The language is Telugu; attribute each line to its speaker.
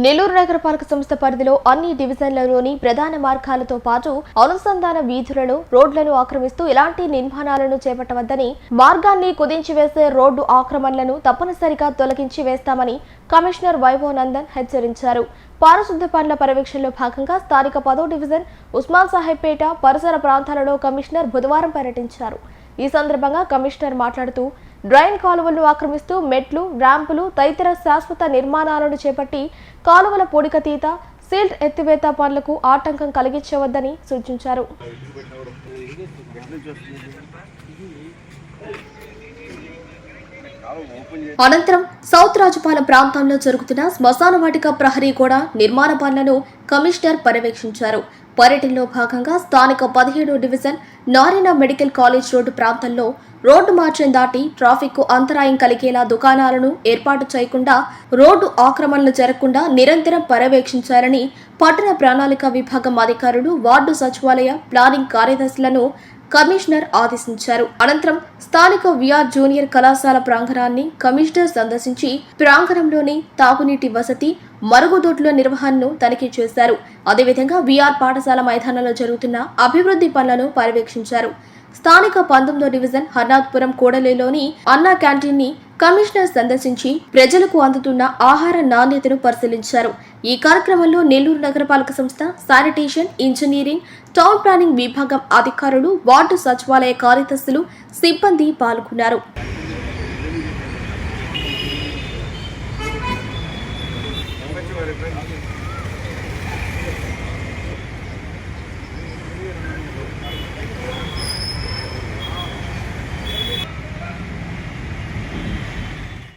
Speaker 1: నెల్లూరు నగరపాలక సంస్థ పరిధిలో అన్ని డివిజన్లలోని ప్రధాన మార్గాలతో పాటు అనుసంధాన వీధులలో రోడ్లను ఆక్రమిస్తూ ఎలాంటి నిర్మాణాలను చేపట్టవద్దని మార్గాన్ని కుదించివేసే రోడ్డు ఆక్రమణలను తప్పనిసరిగా తొలగించి వేస్తామని కమిషనర్ వైభవ్ నందన్ హెచ్చరించారు. పారిశుద్ధ పనుల పర్యవేక్షణలో భాగంగా స్థానిక పదో డివిజన్ ఉస్మాన్ సాహెబ్పేట పరిసర ప్రాంతాలలో కమిషనర్ బుధవారం పర్యటించారు. ఈ సందర్భంగా కమిషనర్ మాట్లాడుతూ డ్రైన్ కాలువలను ఆక్రమిస్తూ మెట్లు ర్యాంపులు తదితర శాశ్వత నిర్మాణాలను చేపట్టి కాలువల పొడికతీత సీల్డ్ ఎత్తివేత పనులకు ఆటంకం కలిగించవద్దని సూచించారు. అనంతరం సౌత్ రాజపాలెం ప్రాంతంలో జరుగుతున్న శ్మశాన వాటిక ప్రహరీ కూడా నిర్మాణ పనులను కమిషనర్ పర్యవేక్షించారు. పర్యటనలో భాగంగా స్థానిక పదిహేడో division Narayana medical college road ప్రాంతంలో రోడ్డు మార్చం దాటి ట్రాఫిక్కు అంతరాయం కలిగేలా దుకాణాలను ఏర్పాటు చేయకుండా రోడ్డు ఆక్రమణలు జరగకుండా నిరంతరం పర్యవేక్షించాలని పట్టణ ప్రణాళిక విభాగం అధికారులు వార్డు సచివాలయ ప్లానింగ్ కార్యదర్శులను కమిషనర్ ఆదేశించారు. అనంతరం స్థానిక విఆర్ జూనియర్ కళాశాల ప్రాంగణాన్ని కమిషనర్ సందర్శించి ప్రాంగణంలోని తాగునీటి వసతి మరుగుదొడ్ల నిర్వహణను తనిఖీ చేశారు. అదేవిధంగా విఆర్ పాఠశాల మైదానంలో జరుగుతున్న అభివృద్ధి పనులను పర్యవేక్షించారు. స్థానిక పంతొమ్మిదో డివిజన్ హర్నాథ్పురం కూడలిలోని అన్నా క్యాంటీన్ని కమిషనర్ సందర్శించి ప్రజలకు అందుతున్న ఆహార నాణ్యతను పరిశీలించారు. ఈ కార్యక్రమంలో నెల్లూరు నగరపాలక సంస్థ శానిటేషన్ ఇంజనీరింగ్ టౌన్ ప్లానింగ్ విభాగం అధికారులు వార్డు సచివాలయ కార్యదర్శులు సిబ్బంది పాల్గొన్నారు. I'll get it.